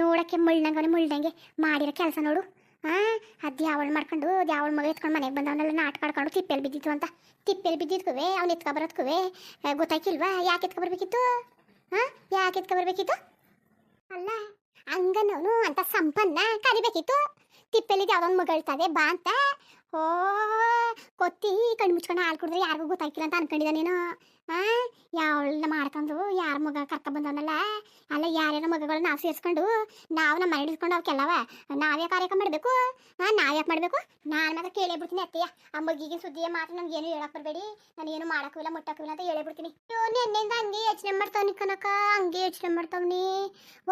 ನೋಡಕ್ಕೆ ಮುಳ್ಳಂಗೆ ಮುಳ್ಳಂಗೆ ಮಾಡಿರೋ ಕೆಲಸ ನೋಡು. ಹಾಂ ಅದು ಯಾವಳು ಮಾಡ್ಕೊಂಡು ಯಾವಳ ಮಗ ಎತ್ಕೊಂಡು ಮನೆಗೆ ಬಂದವನ್ನೆಲ್ಲ ನಾಟಕ ಆಡ್ಕೊಂಡು ತಿಪ್ಪೆಲ್ಲಿ ಬಿದ್ದಿತ್ತು ಅಂತ. ತಿಪ್ಪೆಲ್ಲಿ ಬಿದ್ದಿದ್ಕುವೆ, ಅವ್ನು ಎತ್ಕೊ ಬರೋದ್ಕುವೆ. ಗೊತ್ತಾಯ್ಕಿಲ್ವಾ? ಯಾಕೆ ಎತ್ಕೊ ಬರ್ಬೇಕಿತ್ತು? ಹಾಂ ಯಾಕೆ ಎತ್ಕೊ ಬರ್ಬೇಕಿತ್ತು? ಅಲ್ಲ ಹಂಗನವನು ಅಂತ ಸಂಪನ್ನ ಕರಿಬೇಕಿತ್ತು. ತಿಪ್ಪೆಲ್ಲಿ ಯಾವ್ದೊಂದು ಮಗಳ್ತದೆ ಬಾ ಅಂತ. ಓ ಕೊತ್ತಿ ಕಣ್ಣು ಮುಚ್ಕೊಂಡು ಹಾಲು ಕುಡಿದ್ರೆ ಯಾರಿಗೂ ಗೊತ್ತಾಯ್ಕಿಲ್ಲ ಅಂತ ಅನ್ಕೊಂಡಿದ್ದ ನೀನು. ಯಾವಳನ್ನ ಮಾಡ್ಕೊಂಡು ಯಾರ ಮಗ ಕರ್ಕ ಬಂದವನಲ್ಲ? ಅಲ್ಲ, ಯಾರ್ಯಾರ ಮಗಗಳು ನಾವು ಸೇರಿಸ್ಕೊಂಡು, ನಾವು ನಮ್ಮ ಮನೆ ಇಟ್ಕೊಂಡು ಅವಕ್ಕೆಲ್ಲವ ನಾವೇ ಕಾರ್ಯಕ್ರಮ ಮಾಡಬೇಕು? ಹಾಂ ನಾವ್ಯಾಕೆ ಮಾಡಬೇಕು? ನಾನು ಮಾತ್ರ ಕೇಳೇ ಬಿಡ್ತೀನಿ ಅತ್ತೆಯ. ಆ ಮಗಿಗಿನ ಸುದ್ದಿಯ ಮಾತ್ರ ನಮ್ಗೆ ಏನು ಹೇಳಕ್ ಬರಬೇಡಿ. ನಾನು ಏನು ಮಾಡಕ್ಕೂ ಇಲ್ಲ, ಮುಟ್ಟಕ್ಕೂ ಇಲ್ಲ ಅಂತ ಹೇಳೇ ಬಿಡ್ತೀನಿ. ನೆನ್ನೆಯಿಂದ ಹಂಗೆ ಯೋಚನೆ ಮಾಡ್ತಾವ್ನಿ ಕನಕ. ಹಂಗೆ ಯೋಚನೆ ಮಾಡ್ತಾವ್ನಿ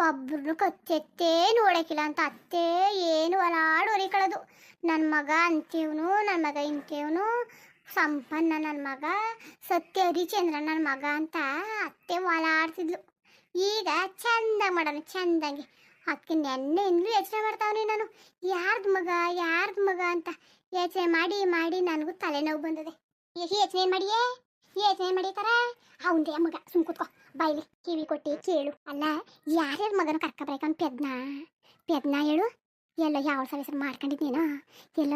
ಒಬ್ರು ಕತ್ತೆತ್ತೇ ನೋಡಕ್ಕಿಲ್ಲ ಅಂತ ಅತ್ತೆ. ಏನು ಅಲಾಡ್ ಹೊರಿಕೊಳ್ಳೋದು ನನ್ನ ಮಗ ಅಂತೀವ್ನು ನನ್ನ ಮಗ ಇಂತೀವ್ನು ಸಂಪನ್ನ ನನ್ನ ಮಗ ಸತ್ಯ ಹರಿಚಂದ್ರ ನನ್ನ ಮಗ ಅಂತ ಅತ್ತೆ ಒಲಾಡ್ತಿದ್ಲು ಈಗ ಚಂದ ಮಾಡೋಣ ಚಂದಂಗೆ. ಅದಕ್ಕೆ ನೆನ್ನೆಯಿಂದಲೂ ಯೋಚನೆ ಮಾಡ್ತಾವನಿ ನಾನು. ಯಾರ್ದು ಮಗ ಯಾರ್ದು ಮಗ ಅಂತ ಯೋಚನೆ ಮಾಡಿ ಮಾಡಿ ನನಗೂ ತಲೆನೋವು ಬಂದದೆ. ಯೋಚನೆ ಮಾಡಿಯೇ? ಯೋಚನೆ ಮಾಡಿತಾರ ಅವಂದೇ ಮಗ ಸುಮ್ ಕೂತ್ಕೋ. ಬಾಯ್ಲಿ ಕಿವಿ ಕೊಟ್ಟು ಕೇಳು. ಅಲ್ಲ, ಯಾರ್ಯಾರ ಮಗನ ಕರ್ಕೊಬೇಕಂತ ಪೆದ್ನ? ಪೆದ್ನ ಹೇಳು. ಎಲ್ಲ ಯಾವ ಸಲ ಮಾಡ್ಕೊಂಡಿದ್ದೀನೋ ಎಲ್ಲ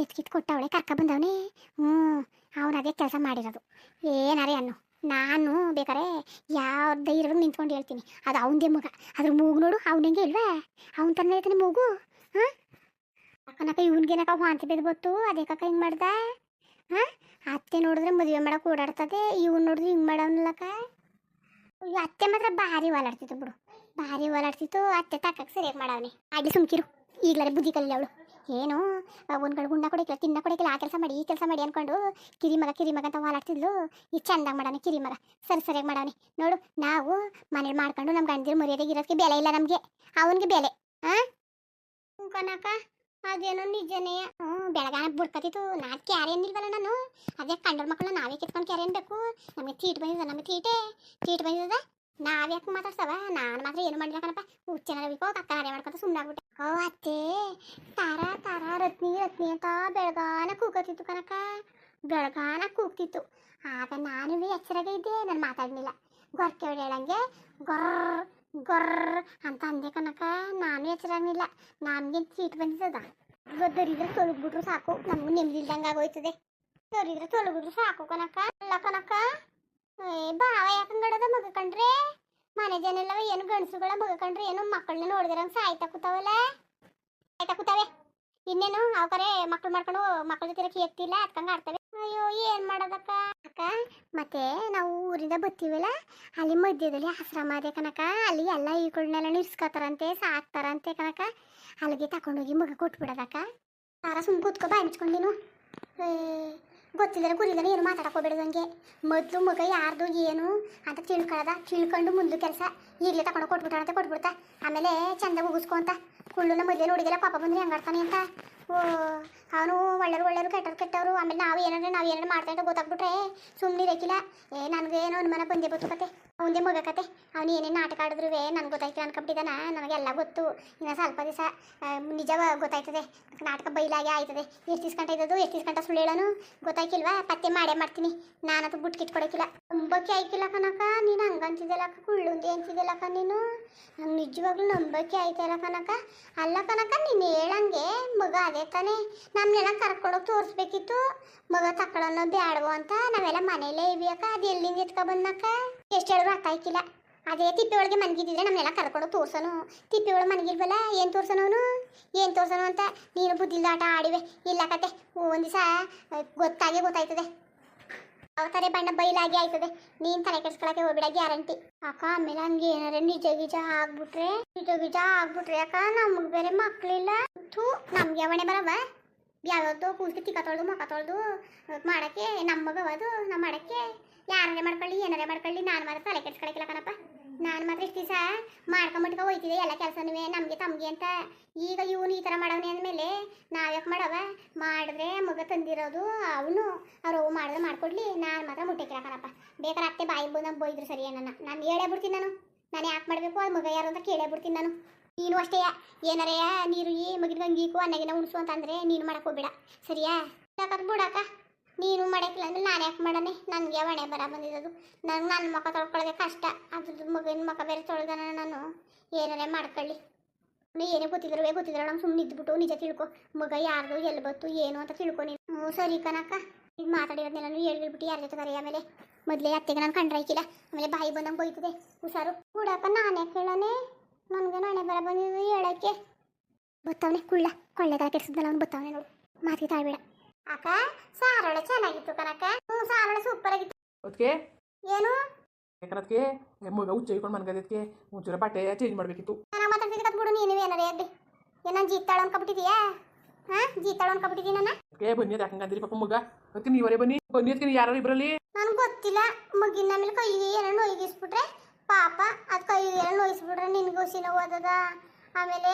ಎತ್ಕಿತ್ ಕೊಟ್ಟವಳೆ, ಕರ್ಕ ಬಂದವನೇ. ಹ್ಞೂ, ಅವನು ಅದೇ ಕೆಲಸ ಮಾಡಿರೋದು. ಏನಾರೇ ಅನ್ನು, ನಾನು ಬೇಕಾರೆ ಯಾವ ಇರೋದು ನಿಂತ್ಕೊಂಡು ಹೇಳ್ತೀನಿ. ಅದು ಅವನದೇ ಮಗ. ಅದ್ರ ಮೂಗು ನೋಡು ಅವನಿಗೆ ಇಲ್ವಾ? ಅವನ ತಂದೆ ಐತಾನೆ ಮೂಗು. ಹಾಂ? ಅಕ್ಕನಕ್ಕ ಇವನ್ಗೇನಕ್ಕ ವಾಂತಿ ಬೆದ್ದು ಬತ್ತು ಅದೇ ಕಕ್ಕ ಹಿಂಗೆ ಮಾಡ್ದೆ? ಹಾಂ? ಅತ್ತೆ ನೋಡಿದ್ರೆ ಮದುವೆ ಮಾಡೋಕೆ ಓಡಾಡ್ತದೆ, ಇವ್ನು ನೋಡಿದ್ರೆ ಹಿಂಗೆ ಮಾಡೋನ್ಲಕ್ಕ ಅತ್ತೆ ಮಾತ್ರ ಭಾರಿ ಓಲಾಡ್ತಿತ್ತು ಬಿಡು. ಭಾರಿ ಓಲಾಡ್ತಿತ್ತು, ಅತ್ತೆ ತಕ್ಕಕ್ಕೆ ಸರಿಯಾಗಿ ಮಾಡವನೆ. ಅಡ್ಡಿ ಸುಮ್ಕಿರು. ಈಗಲೇ ಬುದ್ಧಿ ಕಲಿಲ್ಲ ಅವಳು. ಏನು ಒಂದು ಕಡೆ ಗುಂಡ ಕೊಡಕ್ಕಿಲ್ಲ, ತಿನ್ನ ಕೊಡಕ್ಕಿಲ್ಲ, ಆ ಕೆಲಸ ಮಾಡಿ, ಈ ಕೆಲಸ ಮಾಡಿ ಅನ್ಕೊಂಡು ಕಿರಿ ಮಗ ಕಿರಿ ಮಗ ಅಂತ ವಾಲಾಡ್ತಿದ್ಲು ಈ ಚಂದಾಗಿ ಮಾಡೋಣ ಕಿರಿ ಮಗ ಸರಿ ಸರಿಯಾಗಿ ಮಾಡಾನೆ ನೋಡು, ನಾವು ಮನೇಲಿ ಮಾಡ್ಕೊಂಡು ನಮ್ಮ ಗಂಡಿರು ಮರ್ಯಾದೆಗೆ ಇರೋದಕ್ಕೆ ಬೆಲೆ ಇಲ್ಲ ನಮಗೆ. ಅವನಿಗೆ ಬೆಲೆ ಹಾಂ ಕನಕ, ಅದೇನೋ ನಿಜನೇ. ಹ್ಞೂ, ಬೆಳಗಾನ ಬುಡ್ಕತಿತ್ತು. ನಾನು ಕ್ಯಾರೆ ಅಂದಿಲ್ವಲ್ಲ ನಾನು. ಅದೇ ಕಂಡೋರ್ ಮಕ್ಕಳನ್ನ ನಾವೇ ಕಿತ್ಕೊಂಡು ಕ್ಯಾರೆ ಅನ್ಬೇಕು. ನಮಗೆ ತೀಟ್ ಬಂದಿದೆ, ನಮಗೆ ತೀಟೆ ತೀಟ್ ಬಂದಿದೆ. ನಾವ್ಯಾಕೆ ಮಾತಾಡ್ಸವ? ನಾನು ಮಾತ್ರ ಏನು ಮಾಡಿಲ್ಲ ಕಣಪ್ಪ. ಹುಚ್ಚನ ಬೇಕೋ ಕಕ್ಕ ಹಾರೆ ಮಾಡ್ಕೊಂತ ಸುಮ್ಮನೆ ಆಗ್ಬಿಟ್ಟೆ. ಓ, ಅತ್ತೆ. ತಾರ ತಾರ, ರತ್ನಿ ರತ್ನಿ ಅಂತ ಬೆಳಗಾನ ಕೂಗತಿತ್ತು ಕನಕ ಬೆಳಗಾನ ಕೂಗ್ತಿತ್ತು. ಆಗ ನಾನು ಎಚ್ಚರಾಗ ಇದ್ದೆ, ನಾನು ಮಾತಾಡಲಿಲ್ಲ. ಗೊರ್ಕೆ ಹೇಳಂಗೆ, ಗೊರ್ರ್ ಗೊರ್ರ್ ಅಂತ ಅಂದೆ ಕನಕ ನಾನು ಎಚ್ಚರಾಗಿಲ್ಲ ನಮ್ಗೆ ಸೀಟ್ ಬಂದಿದ್ದದ? ಗದ್ದರಿದ್ರೆ ತೊಳಗ್ಬಿಟ್ರು ಸಾಕು. ನಮಗೂ ನೆಮ್ಮದಿ ಇಲ್ದಂಗೆ ಆಗೋಯ್ತದೆ. ತೊರಿದ್ರೆ ತೊಳಗಿದ್ರು ಸಾಕು ಕನಕ ಅಲ್ಲ ಕನಕ ಬಾವ ಯಾಕಂಗಡದ ಮಗ ಕಂಡ್ರೆ ಮನೆ ಜನ ಎಲ್ಲ ಏನು ಗಂಡಸುಗಳ ಮಗ ಕಂಡ್ರೆ ಏನು ಮಕ್ಕಳನ್ನ ನೋಡಿದ್ರಂಗ ಸಾಯ್ತಾ ಕೂತಾವಲ್ಲ? ಸಾಯ್ತಾ ಕೂತಾವೆ? ಇನ್ನೇನು? ಅವಕರೆ ಮಕ್ಕಳು ಮಾಡ್ಕೊಂಡು ಮಕ್ಕಳ ಜೊತೆ ಕೇಳ್ತಿಲ್ಲ ಅದ್ಕಂಗ ಆಡ್ತವೆ. ಅಯ್ಯೋ, ಏನ್ ಮಾಡೋದಕ್ಕ? ಅಕ್ಕ, ಮತ್ತೆ ನಾವು ಊರಿಂದ ಬರ್ತೀವಲ್ಲ ಅಲ್ಲಿ ಮಧ್ಯದಲ್ಲಿ ಆಶ್ರಮ ಅದೇ ಕನಕ ಅಲ್ಲಿ ಎಲ್ಲ ಈಗಳನ್ನೆಲ್ಲ ನಿಲ್ಸ್ಕೊತಾರಂತೆ ಸಾಕ್ತಾರಂತೆ ಕನಕ ಅಲ್ಲಿಗೆ ತಕೊಂಡೋಗಿ ಮಗ ಕೊಟ್ಬಿಡೋದಕ್ಕ. ತಾರ ಸುಮ್ ಕೂತ್ಕೋ, ಬಾಯ್ ಮುಚ್ಕೊಂಡು ನೀನು. ಏ, ಗೊತ್ತಿಲ್ಲದೆ ಏನು ಏನು ಮಾತಾಡಕ್ ಹೋಗ್ಬೇಡ್ದಂಗೆ ಮೊದಲು ಮಗ ಯಾರ್ದು ಏನು ಅಂತ ತಿಳ್ಕೊಳದ ತಿಳ್ಕೊಂಡು ಮುಂದೆ ಕೆಲಸ. ಈಗಲೇ ತಗೊಂಡು ಕೊಟ್ಬಿಟ್ಟಾರಂತೆ ಕೊಟ್ಬಿಡ್ತಾ. ಆಮೇಲೆ ಚಂದ ಮುಗಿಸ್ಕೊ ಅಂತ. ಕುಳ್ಳುನ ಮೊದಲೇ ನೋಡಿದಿಲ್ಲ ಪಾಪ ಬಂದ್ರೆ ಹೆಂಗಾಡ್ತಾನೆ ಅಂತ. ಓ ಅವನು ಒಳ್ಳೆಯರು ಒಳ್ಳೆಯರು ಕೆಟ್ಟವ್ರು ಕೆಟ್ಟವರು. ಆಮೇಲೆ ನಾವು ಏನಾದ್ರೆ ನಾವು ಏನಾರು ಮಾಡ್ತಾ ಅಂತ ಗೊತ್ತಾಗ್ಬಿಟ್ರೆ ಸುಮ್ಮನೆ ಇರಕ್ಕಿಲ್ಲ ಏ ನನಗೇನೋ ಅನುಮಾನ ಬಂದೇ ಬತ್ತು ಕತೆ ಅವನದೇ ಮಗ ಕತೆ. ಅವನು ಏನೇನು ನಾಟಕ ಆಡಿದ್ರು ನನಗೆ ಗೊತ್ತಾಯ್ತಿಲ್ಲ ಅನ್ಕೊಂಬಿಟ್ಟಿದ್ದಾನ ನನಗೆಲ್ಲ ಗೊತ್ತು. ಇನ್ನು ಸ್ವಲ್ಪ ದಿವಸ ನಿಜ ಗೊತ್ತಾಯ್ತದೆ. ನಾಟಕ ಬೈಲಾಗೆ ಆಯ್ತದೆ. ಎಷ್ಟು ಗಂಟೆ ಇದ್ದದು ಎಷ್ಟು ಇಸ್ಕೊಂಡ ಸುಳ್ಳು ಹೇಳೋನು ಗೊತ್ತಾಯ್ಕಿಲ್ವಾ? ಪತ್ತೆ ಮಾಡೇ ಮಾಡ್ತೀನಿ. ನಾನಂತೂ ಬುಟ್ ಕಿಟ್ಕೊಡಕ್ಕಿಲ್ಲ ನಂಬಕ್ಕೆ ಆಯ್ಕಿಲ್ಲ ಕನಕ ನೀನು ಹಂಗಂತಿದ್ದೆಲ್ಲಕ್ಕ ಕುಳ್ಳುಂದಿ ಅಂತಿದ್ದೆಲ್ಲಕ್ಕ ನೀನು? ನಂಗೆ ನಿಜವಾಗ್ಲೂ ನಂಬಕ್ಕೆ ಆಯ್ತಲ್ಲ ಕನಕ ಅಲ್ಲ ಕನಕ ನೀನು ಹೇಳಂಗೆ ಮಗ ಅದೇ ತಾನೇ. ನಮ್ಮನ್ನೆಲ್ಲ ಕರ್ಕೊಂಡೋಗಿ ತೋರಿಸ್ಬೇಕಿತ್ತು. ಮಗ ತಕೊಳ್ಳೋಣ ಬ್ಯಾಡವೋ ಅಂತ ನಾವೆಲ್ಲ ಮನೇಲೇ ಇವಿಯಕ್ಕ ಅದು ಎಲ್ಲಿಂದ ಎತ್ಕೊ ಎಷ್ಟು ಹೇಳಿದ್ರು ಅರ್ಥ ಅದೇ ತಿಪ್ಪೆ ಒಳಗೆ ಮನಗಿದ್ದಿದ್ರೆ ನಮ್ಮನ್ನೆಲ್ಲ ಕರ್ಕೊಂಡು ತೋರ್ಸೋನು. ತಿಪ್ಪೆ ಒಳಗೆ ಮನಗಿಲ್ವಲ್ಲ ಏನು ತೋರ್ಸನವನು ಏನು ತೋರ್ಸೋನು ಅಂತ? ನೀನು ಬುದ್ಧಿಲ್ದಾಟ ಆಡಿವೆ. ಇಲ್ಲ ಕತೆ ದಿವಸ ಗೊತ್ತಾಗೇ ಗೊತ್ತಾಯ್ತದೆ. ಅವತಾರೆ ಬಣ್ಣ ಬೈಲಾಗಿ ಆಯ್ತದೆ. ನೀನ್ ತಲೆ ಕೆಡ್ಸ್ಕೊಳಕ್ಕೆ ಹೋಗ್ಬಿಡ, ಗ್ಯಾರಂಟಿ. ಅಕ್ಕ, ಆಮೇಲೆ ಹಂಗೆ ಏನಾರ ನಿಜ ಗಿಜ ಆಗ್ಬಿಟ್ರೆ, ನಿಜ ಗಿಜ ಆಗ್ಬಿಟ್ರೆ, ಅಕ್ಕ, ನಮಗ್ ಬೇರೆ ಮಕ್ಳಿಲ್ಲ. ಥೂ, ನಮ್ಗೆ ಅವಣೆ ಬರವ. ಯಾವ್ಯಾವ್ದು ಕೂಸ್ಗೆ ತಿಕ್ಕ ತೊಳ್ದು, ಮಕ್ಕ ತೊಳ್ದು ಮಾಡಕ್ಕೆ, ನಮ್ಮ ಮಗವ ಅದು ಮಾಡಕ್ಕೆ. ಯಾರೇ ಮಾಡ್ಕೊಳ್ಳಿ, ಏನಾರೇ ಮಾಡ್ಕೊಳ್ಳಿ, ನಾನು ಮಾತ್ರ ತಲೆ ಕೆಡ್ಸ್ಕೊಳಕ್ಕಿಲ್ಲ ಕಣಪ್ಪ. ನಾನು ಮಾತ್ರ ಇಷ್ಟು ದಿವಸ ಮಾಡ್ಕೊಂಬಿಟ್ಕ ಹೋಯ್ತಿದೆ ಎಲ್ಲ ಕೆಲಸನೂ ನಮಗೆ ತಮಗೆ ಅಂತ. ಈಗ ಇವನು ಈ ಥರ ಮಾಡವನೆ ಅಂದಮೇಲೆ ನಾವ್ಯಾಕೆ ಮಾಡವ ಮಾಡಿದ್ರೆ ಮಗ ತಂದಿರೋದು ಅವನು. ಅವ್ರು ಅವು ಮಾಡಿದ್ರೆ ಮಾಡ್ಕೊಡ್ಲಿ. ನಾನು ಮಾತ್ರ ಮುಟ್ಟೆ ಕಣಪ್ಪ ಬೇಕಾದ್ರೆ ಅತ್ತೆ ಬಾಯಿ ಬಂದು ಬೈದ್ರು ಸರಿ ಏನನ್ನ ನಾನು ಹೇಳೇ ಬಿಡ್ತೀನಿ ನಾನು. ನಾನು ಯಾಕೆ ಮಾಡಬೇಕು? ಅದು ಮಗ ಯಾರು ಅಂತ ಕೇಳೇ ಬಿಡ್ತೀನಿ ನಾನು. ನೀನು ಅಷ್ಟೇ. ಏನಾರೇ ನೀರು ಈ ಮಗಿನ ಗಂಗೀಕು ಅನ್ನಗಿನ ಉಣಿಸು ಅಂತಂದ್ರೆ ನೀನು ಮಾಡಕ್ಕೆ ಹೋಗ್ಬೇಡ. ಸರಿಯಾ? ಬಿಡಾಕ ನೀನು ಮಾಡಕ್ಕಿಲ್ಲ ಅಂದ್ರೆ ನಾನು ಯಾಕೆ ಮಾಡನೆ ನನಗೆ ಹೊಣೆ ಬರ ಬಂದಿರೋದು ನನಗೆ ನನ್ನ ಮುಖ ತೊಳ್ಕೊಳ್ಳೋದೇ ಕಷ್ಟ. ಅದ್ರದ್ದು ಮಗನ ಮುಖ ಬೇರೆ ತೊಳ್ದಾನ ನಾನು. ಏನಾರೇ ಮಾಡ್ಕೊಳ್ಳಿ. ಏನೇ ಗೊತ್ತಿದ್ರು ಗೊತ್ತಿದ್ರು ಸುಮ್ಮನೆ ಸುಮ್ಮನೆ ಇದ್ಬಿಟ್ಟು ನಿಜ ತಿಳ್ಕೊ. ಮಗ ಯಾರ್ದು ಎಲ್ಲಿ ಬತ್ತು ಏನು ಅಂತ ತಿಳ್ಕೊ ನೀನು. ಹ್ಞೂ ಸರಿ ಕನಕ ಈಗ ಮಾತಾಡಿರೋದನ್ನೆಲ್ಲ ಹೇಳ್ಬಿಟ್ಟು ಯಾರ ಜೊತೆ ಆಮೇಲೆ? ಮೊದಲೇ ಅತ್ತೆಗೆ ನಾನು ಕಂಡ್ರಾಯ್ಕಿಲ್ಲ ಆಮೇಲೆ ಬಾಯಿ ಬಂದಂಗೆ ಹೋಯ್ತದೆ. ಹುಷಾರು. ನಾನೇ ಹೇಳನೆ ನನಗೆ ನಾಳೆ ಬರ ಬಂದಿದ್ದು ಹೇಳಕ್ಕೆ. ಬತ್ತವನೇ ಕುಳ್ಳ. ಕೊಳ್ಳೆಗಾಲ ಕೆಡ್ಸಿದ್ನಲ್ಲ ಅವ್ನು ಬತ್ತವನೇ ನೋಡು. ಮಾತಿಗೆ ತಾಳ್ಬೇಡ. ಅಕ್ಕ ಸಾರೊಳೆ ಚೆನ್ನಾಗಿತ್ತು ಕಣಕ್ಕ. ಹ್ಞೂ ಸಾರೊಳೆ ಸೂಪರ್ ಆಗಿತ್ತು. ಅದಕ್ಕೆ? ಏನು? ಯಾಕಂದಕ್ಕೆ ಮಗ ಹುಚ್ಚ ಇಟ್ಕೊಂಡು ಮನ್ಗದಕ್ಕೆ ಒಂಚೂರ ಬಟ್ಟೆ ಚೇಂಜ್ ಮಾಡಬೇಕಿತ್ತು. ನಾನು ಮಾತಾಡ್ತಿದ್ದೆ ಕತ್ಬಿಡು ನೀನು ಏನಾರೇ ಅಡ್ಡಿ ಏನ ಜೀತಾಳ ಅನ್ಕೊಬಿಟ್ಟಿದೀಯಾ? ಹಾಂ ಜೀತಾಳ ಅನ್ಕೊಬಿಟ್ಟಿದ್ದೀನಿ ನಾನು ಅದಕ್ಕೆ ಬನ್ನಿ ಅದು ಹಂಗಂದಿರಿ ಪಾಪ ಮಗ. ಅದಕ್ಕೆ ನೀವರೇ ಬನ್ನಿ. ಬನ್ನಿ ಅದಕ್ಕೆ ಯಾರು ಇಬ್ಬರಲ್ಲಿ ನನಗೆ ಗೊತ್ತಿಲ್ಲ. ಮಗಿನ ಮೇಲೆ ಕೈಗೆ ಏನೋ ನೋಯಿಗಿಸ್ಬಿಟ್ರೆ ಪಾಪ ಅದು ಕೈಗೆ ಏನೋ ನೋಯಿಸ್ಬಿಟ್ರೆ ನಿನ್ಗೆ ಹುಸಿ ಓದದ ಆಮೇಲೆ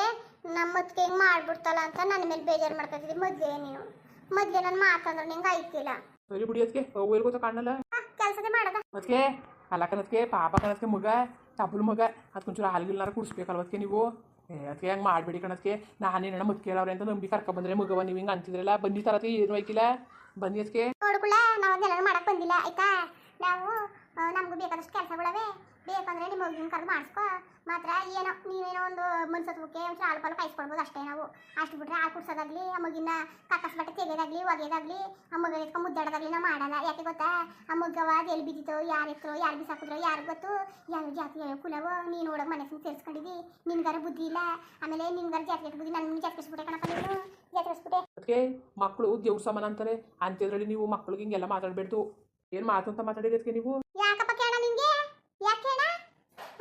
ನಮ್ಮ ಅದಕ್ಕೆ ಹಿಂಗೆ ಮಾಡ್ಬಿಡ್ತಲ್ಲ ಅಂತ ನನ್ನ ಮೇಲೆ ಬೇಜಾರು ಮಾಡ್ಕೊತಿದ್ದೀನಿ ಮೊದಲೇ ನೀನು. ಮೊದಲೇ ನಾನು ಮಾತಂದ್ರೆ ನಿಂಗೆ ಐತಿಲ್ಲ ಸರಿ ಬಿಡಿ ಅದಕ್ಕೆ ಹೋಗಿ ಗೊತ್ತಾ ಕಾಣಲ್ಲ ಕೆಲಸದೇ ಮಾಡದ. ಅದಕ್ಕೆ ಅಲ್ಲ ಕನದಕ್ಕೆ ಪಾಪ ಕನದಕ್ಕೆ ಮಗ ತಬ್ಬಲ್ ಮಗ. ಅದಕ್ಕೊಂಚೂರು ಹಾಲ್ಗಿಲ್ಲಾರ ಕುಡಿಸ್ಬೇಕಲ್ವ ಅದಕ್ಕೆ ನೀವು? ಏ ಅದಕ್ಕೆ ಹಂಗೆ ಮಾಡಬೇಡಿ ಕಣದಕ್ಕೆ ನಾನೇನ ಮುತ್ಕೇಳವ್ರೆ ಅಂತ ನಂಬಿ ಕರ್ಕೊ ಬಂದ್ರೆ ಮಗವ ನೀವು ಹಿಂಗೆ ಅಂತಿದ್ರಲ್ಲ? ಬಂದಿ ತರತ್ತೆ ಏನು ಐಕಿಲ್ಲ ಬನ್ನಿ ಅದಕ್ಕೆ ನೋಡ್ಕೊಳ್ಳ ನಾವು ಅದನ್ನೆಲ್ಲ ಮಾಡಕ್ ಬಂದಿಲ್ಲ ಆಯ್ತಾ? ನಾವು ನಮಗೂ ಬೇಕಾದಷ್ಟು ಕೆಲಸಗಳವೆ. ಬೇಕಂದ್ರೆ ನಿಮ್ಮ ಮಗುವಿನ ಕರೆದು ಮಾಡಿಸ್ಕೊ. ಮಾತ್ರ ಏನೋ, ನೀವೇನೋ ಒಂದು ಮನ್ಸತ್ವಕ್ಕೆ ಒಂದು ಹಾಲು ಪಾಲು ಕಾಯಿಸ್ಕೊಳ್ಬೋದು ಅಷ್ಟೇ ನಾವು. ಅಷ್ಟು ಬಿಟ್ರೆ ಹಾಲು ಕುಡ್ಸೋದಾಗ್ಲಿ, ಆ ಮಗಿನ ಕಕ್ಕಸ್ ಬಟ್ಟೆ ತೆಗೆಯೋದಾಗಲಿ ಒಗೆಯೋದಾಗಲಿ ಆ ಮಗ ಎತ್ಕೊಂಡು ಮುದ್ದಾಡೋದಾಗಲಿ ನಾವು ಮಾಡಲ್ಲ. ಯಾಕೆ ಗೊತ್ತಾ? ಆ ಮಗವ ಅದು ಎಲ್ಲಿ ಬಿದ್ದಿತ್ತೋ, ಯಾರು ಎತ್ತರೋ, ಯಾರು ಬಿಸಾಕಿದ್ರೋ ಯಾರು ಗೊತ್ತು? ಯಾವ ಜಾತಿ ಕುಲವೋ, ನೀನು ನೋಡೋ ಮನೆ ಸುಮ್ಮನೆ ಸೇರಿಸ್ಕೊಂಡಿದ್ದಿ ನಿನ್ಗಾರ ಬುದ್ಧಿ ಇಲ್ಲ. ಆಮೇಲೆ ನಿನ್ಗಾರ ಜಾತಿ ಬುದ್ಧಿ ನನ್ನ ಜಾತಿಸ್ಬಿಟ್ಟೆ ಕಣಪ್ಪ ನೀನು? ಅದಕ್ಕೆ ಮಕ್ಕಳು ಉದ್ಯೋಗ ಸಮಾನ ಅಂತಾರೆ. ಅಂತಿದ್ರಲ್ಲಿ ನೀವು ಮಕ್ಳಿಗೆ ಹಿಂಗೆಲ್ಲ ಮಾತಾಡಬೇಡ್ದು. ಏನು ಮಾತು ಅಂತ ಮಾತಾಡಿದ್ದಕ್ಕೆ ನೀವು ಯಾಕಪ್ಪ ಕೇಳ ನಿಂಗೆ ಯಾಕೆ ಕೇಳ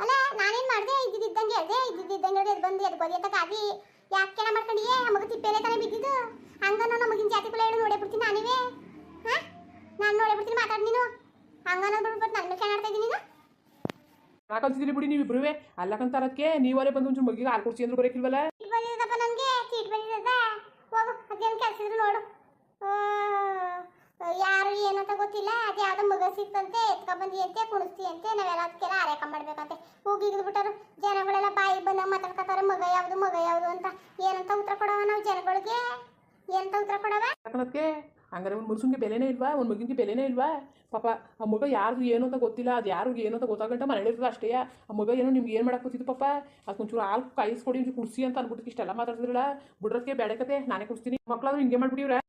ಅಲ್ಲ ನಾನೇನ್ ಮಾಡ್ದೆ ಇದ್ದಿದ್ದಂಗೆ ಹೇಳ್ದೆ ಇದ್ದಿದ್ದಂಗೆ ಹೇಳ್ದೆ ಎದ್ ಬಂದು ಕಾದಿ ಯಾಕೆ ಕೇಳ ಮಾಡ್ಕೊಂಡಿಯೇ ಆ ಮಗ ತಿಪ್ಪೆಲೆ ತಾನೇ ಬಿದ್ದಿದ್ದು. ಹಂಗ ನಾನು ಮಗಿನ ಜಾತಿ ಕುಲ ಹೇಳಿ ನೋಡೇ ಬಿಡ್ತೀನಿ ನಾನಿವೇ. ಹಾ? ನಾನು ನೋಡೇ ಬಿಡ್ತೀನಿ ಮಾತಾಡ್ ನೀನು. ಹಂಗ ನಾನು ಬಿಡ್ಬಿಟ್ಟು ನನ್ನ ಮೇಲೆ ಆಡ್ತಾ ಇದ್ದೀನಿ ನೀನು. ಕಲ್ತಿದ್ರಿ ಬಿಡಿ ನೀವು ಇಬ್ರುವೆ ಅಲ್ಲಕಂತಾರಕ್ಕೆ ನೀವಲ್ಲೇ ಬಂದು ಒಂಚೂರು ಮಗಿಗೆ ಹಾಲು ಕುಡ್ಸಿ ಅಂದ್ರೆ ಬರೋಕಿಲ್ವಲ್ಲ ಸೀಟ್ ಬಂದಿದ್ದಪ್ಪ ನನಗೆ. ಸೀಟ್ ಬಂದಿದ್ದದ. ಹೋಗು ಅದೇನು ಕೆಲಸ ನೋಡು. ಯಾರು ಏನಂತ ಗೊತ್ತಿಲ್ಲ ಅದು ಯಾವುದೋ ಮಗ ಸಿಕ್ತಂತೆ ಎತ್ಕೊಂಡ್ಬಂದಿಯಂತೆ ಕುಣಿಸ್ತೀಯಂತೆ ನಾವೆಲ್ಲ ಅದಕ್ಕೆಲ್ಲ ಆರೈಕೆ ಮಾಡ್ಬೇಕಂತೆ. ಹೋಗಿ ಇಳಿದ್ಬಿಟ್ಟರು ಜನಗಳೆಲ್ಲ ಬಾಯಿ ಬಂದಾಗ ಮಾತಾಡ್ಕೊತಾರೆ ಮಗ ಯಾವುದು ಮಗ ಯಾವುದು ಅಂತ. ಏನಂತ ಉತ್ತರ ಕೊಡವ ನಾವು ಜನಗಳಿಗೆ? ಏನಂತ ಉತ್ತರ ಕೊಡವ? ಯಾಕಂದಕ್ಕೆ ಹಂಗಾರೆ ಒಂದು ಮನುಷ್ಯನಿಗೆ ಬೆಲೆನೇ ಇಲ್ವಾ? ಒಂದು ಮಗಿಗೆ ಬೆಲೆನೇ ಇಲ್ವಾ? ಪಾಪ ಆ ಮಗ ಯಾರ್ದು ಏನು ಅಂತ ಗೊತ್ತಿಲ್ಲ ಅದು ಯಾರು ಏನು ಅಂತ ಗೊತ್ತಾಗಂಟ ಮನೇಲಿ ಇರ್ತದೆ ಅಷ್ಟೇ. ಆ ಮಗ ಏನೋ ನಿಮ್ಗೆ ಏನು ಮಾಡಕ್ಕೆ ಗೊತ್ತಿತ್ತು ಪಾಪ? ಅದಕ್ಕೊಂಚೂರು ಹಾಲು ಕಾಯಿಸ್ಕೊಡಿ ಕೊಡಿ ಕುಡಿಸಿ ಅಂತ ಅನ್ಬಿಟ್ಟು ಇಷ್ಟೆಲ್ಲ ಮಾತಾಡ್ತಿದ್ರಲ್ಲ? ಬಿಡ್ರಕ್ಕೆ ಬೇಡ ಕತೆ ನಾನೇ ಕುಡಿಸ್ತೀನಿ. ಮಕ್ಕಳಾದ್ರೂ ಹಿಂಗೆ ಮಾಡ್ಬಿಟ್ಟಿವ್ರೆ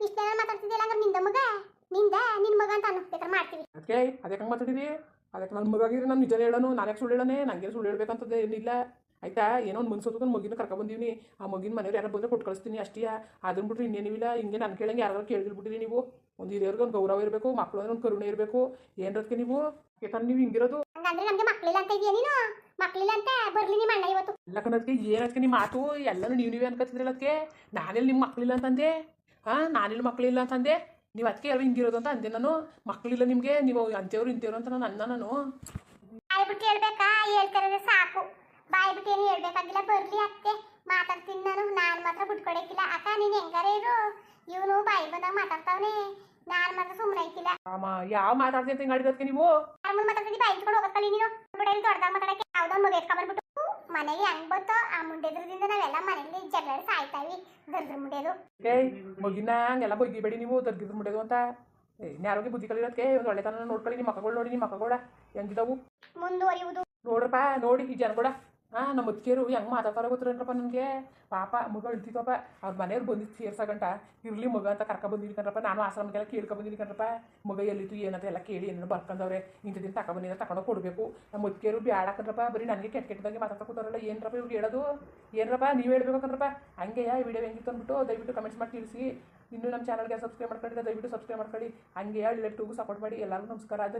ಹಾ ಇಷ್ಟೆಲ್ಲ ಮಾತಾಡ್ತಿದ್ದಿಲ್ಲ ಅಂದ್ರೆ ನಿಂದ ಮಗ? ನಿಂದ? ನಿನ್ನ ಮಗ ಅಂತ ಅನ್ನು ಬೇಕಾದ್ರೆ ಮಾಡ್ತೀವಿ. ಅದಕ್ಕೆ ಅದಕ್ಕೆ ಹಂಗೆ ಮಾತಾಡಿರಿ ಅದಕ್ಕೆ ನನ್ನ ಮಗ ಆಗಿದ್ರೆ ನಾನು ನಿಜ ಹೇಳೋನು ನಾನೇ ಸುಳ್ಳು ಹೇಳೋನೆ? ನನಗೆ ಸುಳ್ಳು ಹೇಳ್ಬೇಕಂತದ್ದು ಏನಿಲ್ಲ. ಆಯ್ತಾ? ಏನೋ ಒಂದು ಮನ್ಸು ಮಗಿನ ಕರ್ಕೊಂಡ್ಬಂದೀನಿ ಆ ಮಗಿನ ಮನೆಯವ್ರು ಯಾರು ಬಂದರೆ ಕೊಟ್ಟು ಕಳಿಸ್ತೀನಿ ಅಷ್ಟೇ. ಅದನ್ನ ಬಿಟ್ರೆ ಇನ್ನೇನಿಲ್ಲ ಹಿಂಗೆ ನಾನು ಕೇಳಂಗೆ ಯಾರು ಕೇಳಿಬಿಟ್ಟಿರಿ ನೀವು. ಒಂದು ಹಿರಿಯವ್ರಿಗೆ ಒಂದು ಗೌರವ ಇರಬೇಕು ಮಕ್ಕಳು ಅಂದ್ರೆ ಒಂದು ಕರುಣೆ ಇರಬೇಕು. ಏನರದಕ್ಕೆ ನೀವು? ಯಾಕಂದ್ರೆ ನೀವು ಹಿಂಗಿರೋದು? ಹಂಗಂದ್ರೆ ನಮಗೆ ಮಕ್ಕಳಿಲ್ಲ ಅಂತ ಇದೆಯಾ ನೀನು? ಮಕ್ಕಳಿಲ್ಲ ಅಂತ ಬರ್ಲಿ ನಿಮ್ಮ ಅಣ್ಣ ಇವತ್ತು. ಎಲ್ಲ ಕನ್ನದಕ್ಕೆ ಏನದಕ್ಕೆ ನಿಮ್ಮ ಮಾತು? ಎಲ್ಲನೂ ನೀವು ನೀವೇ ಅನ್ಕೋತಿದ್ರಲ್ಲ ಅದಕ್ಕೆ. ನಾನೆಲ್ಲಿ ನಿಮ್ಮ ಮಕ್ಕಳಿಲ್ಲ ಅಂತಂದೆ? ಹಾಂ ನಾನೆಲ್ಲಿ ಮಕ್ಕಳಿಲ್ಲ ಅಂತಂದೆ. ನೀವು ಅದಕ್ಕೆ ಎಲ್ಲ ಹಿಂಗಿರೋದು ಅಂತ ಅಂದೆ ನಾನು. ಮಕ್ಕಳಿಲ್ಲ ನಿಮಗೆ ನೀವು ಅಂಥವ್ರು ಇಂಥವ್ರು ಅಂತ ನಾನು ಅನ್ನ ನಾನು. ಬಾಯಿ ಬಿಟ್ಟು ಹೇಳ್ಬೇಕಾ? ಹೇಳ್ತಿರೋದೇ ಸಾಕು. ಬಾಯಿ ಬಿಟ್ಟು ಏನು ಹೇಳ್ಬೇಕಾಗಿಲ್ಲ. ಬರ್ಲಿ ಅತ್ತೆ. ಮಾತಾಡ್ತೀನಿ ನಾನು. ನಾನು ಮಾತ್ರ ಬಿಟ್ಕೊಡಕ್ಕಿಲ್ಲ. ಅಕ್ಕ ನೀನು ಹೆಂಗಾರ ಇರು. ಇವನು ಬಾಯಿ ಬಂದಾಗ ಮಾತಾಡ್ತಾವನೆ. ನಾನು ಮಾತ್ರ ಸುಮ್ಮನೆ ಐತಿಲ್ಲ ಅಮ್ಮ ಯಾವ ಮಾತಾಡ್ತೀನಿ ಅಂತ ಹಿಂಗೆ ಆಡಿರೋದಕ್ಕೆ ನೀವು? ಮಾತಾಡ್ತೀನಿ ಬಾಯಿ ಇಟ್ಕೊಂಡು ಹೋಗಕ್ಕಲ್ಲಿ ನೀನು. ಬಿಡಲಿ ದೊಡ್ಡದಾಗ ಮಾತಾಡಕ್ಕೆ. ಯಾವ್ದೋ ಮಗ ಎತ್ಕೊಂಡ್ಬಂದ್ಬಿಟ್ಟು ಮನೆಗೆ ಹೆಂಗ್ ಬತ್ತೋ ಆ ಮುಂಡೆದ್ರದಿಂದ ನಾವೆಲ್ಲ ಮನೆಯಲ್ಲಿ ಜಗಳ ಸಾಯ್ತಾವಿ ದರ್ದ್ರ ಮುಂಡೆದು. ಏಯ್ ಮಗಿನ ಹಂಗೆಲ್ಲ ಬಗ್ಗಿಬೇಡಿ ನೀವು ದರ್ದ್ರ ಮುಂಡೆದು ಅಂತ. ಯಾರೋಗಿ ಬುದ್ಧಿ ಕಲಿಯೋದಕ್ಕೆ ಒಂದು ಒಳ್ಳೆತನ ನೋಡ್ಕೊಳ್ಳಿ ನಿಮ್ಮ ಮಕ್ಕಳು ನೋಡಿ ನಿಮ್ಮ ಮಕ್ಕಳ ಹೆಂಗಿದಾವು. ಮುಂದುವರಿಯುವುದು. ನೋಡ್ರಪ್ಪ ನೋಡಿ ಈ ಜನ ಕೂಡ ಹಾಂ ನಮ್ಮ ಮುದ್ಕಿಯರು ಹೆಂಗೆ ಮಾತಾಡ್ತಾರ ಗೊತ್ತಿರಪ್ಪ ನನಗೆ? ಪಾಪ, ಮಗ ಅಳ್ತಿತ್ತಪ್ಪ ಅವ್ರ ಮನೆಯವ್ರು ಬಂದಿದ್ದು ಸೇರ್ಸಗಂಟ ಇರಲಿ ಮಗ ಅಂತ ಕರ್ಕ ಬಂದಿದ್ದೀನಿ ಕಣ್ರಪ್ಪ ನಾನು ಆಶ್ರಮಕ್ಕೆಲ್ಲ ಕೇಳ್ಕೊ ಬಂದಿದ್ದೀನಿ ಕಣ್ರಪ್ಪ ಮಗ ಎಲ್ಲಿತ್ತು, ಏನಂತ ಎಲ್ಲ ಕೇಳಿ ಏನೇನು ಬರ್ಕೊಂಡವ್ರೆ ಇಂಥ ದಿನ ಬಂದಿದ್ರೆ ತಗೊಂಡು ಕೊಡಬೇಕು. ನಮ್ಮ ಮುದ್ಕಿಯರು ಬ್ಯಾಡ ಕಣ್ರಪ್ಪ. ಬರೀ ನನಗೆ ಕೆಟ್ಟ ಕೆಟ್ಟದಾಗಿ ಮಾತಾಡ್ತಾ ಕೂತಾರಲ್ಲ, ಏನರಪ್ಪ ಇವ್ರು ಹೇಳೋದು? ಏನರಪ್ಪ, ನೀವು ಹೇಳ್ಬೇಕು ಕಣ್ರಪ್ಪ. ಹಂಗೆ ಯಾ ವಿಡಿಯೋ ಹೆಂಗಿತ್ತು ಅಂದ್ಬಿಟ್ಟು ದಯವಿಟ್ಟು ಕಮೆಂಟ್ಸ್ ಮಾಡಿ ತಿಳಿಸಿ. ಇನ್ನೂ ನಮ್ಮ ಚಾನಲ್ಗೆ ಸಬ್ಸ್ಕ್ರೈಬ್ ಮಾಡ್ಕೊಂಡಿದ್ದೆ ದಯವಿಟ್ಟು ಸಬ್ಸ್ಕ್ರೈಬ್ ಮಾಡ್ಕೊಳ್ಳಿ. ಹಂಗೆ ಹೇಳಿ ಟೂಗೂ ಸಪೋರ್ಟ್ ಮಾಡಿ. ಎಲ್ಲರಿಗೂ ನಮಸ್ಕಾರ. ಅದು